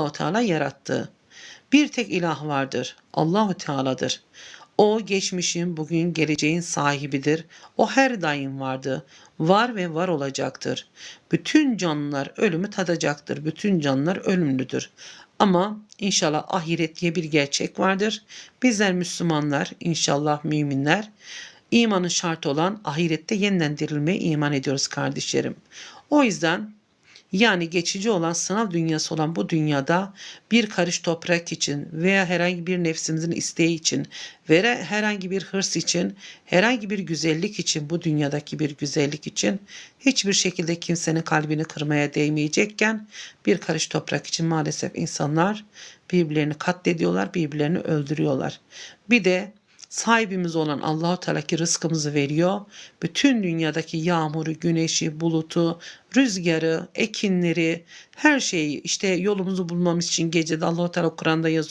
Allahu Teala yarattı. Bir tek ilah vardır. Allahu Teala'dır. O geçmişin, bugün, geleceğin sahibidir. O her daim vardı. Var ve var olacaktır. Bütün canlılar ölümü tadacaktır. Bütün canlılar ölümlüdür. Ama inşallah ahiret diye bir gerçek vardır. Bizler Müslümanlar, inşallah müminler, imanın şartı olan ahirette yeniden dirilmeye iman ediyoruz kardeşlerim. O yüzden yani geçici olan sınav dünyası olan bu dünyada bir karış toprak için veya herhangi bir nefsimizin isteği için veya herhangi bir hırs için, herhangi bir güzellik için, bu dünyadaki bir güzellik için hiçbir şekilde kimsenin kalbini kırmaya değmeyecekken bir karış toprak için maalesef insanlar birbirlerini katlediyorlar, birbirlerini öldürüyorlar. Bir de sahibimiz olan Allahu Teala ki rızkımızı veriyor. Bütün dünyadaki yağmuru, güneşi, bulutu, rüzgarı, ekinleri, her şeyi işte yolumuzu bulmamız için gecede Allahu Teala Kur'an'da yazıyor.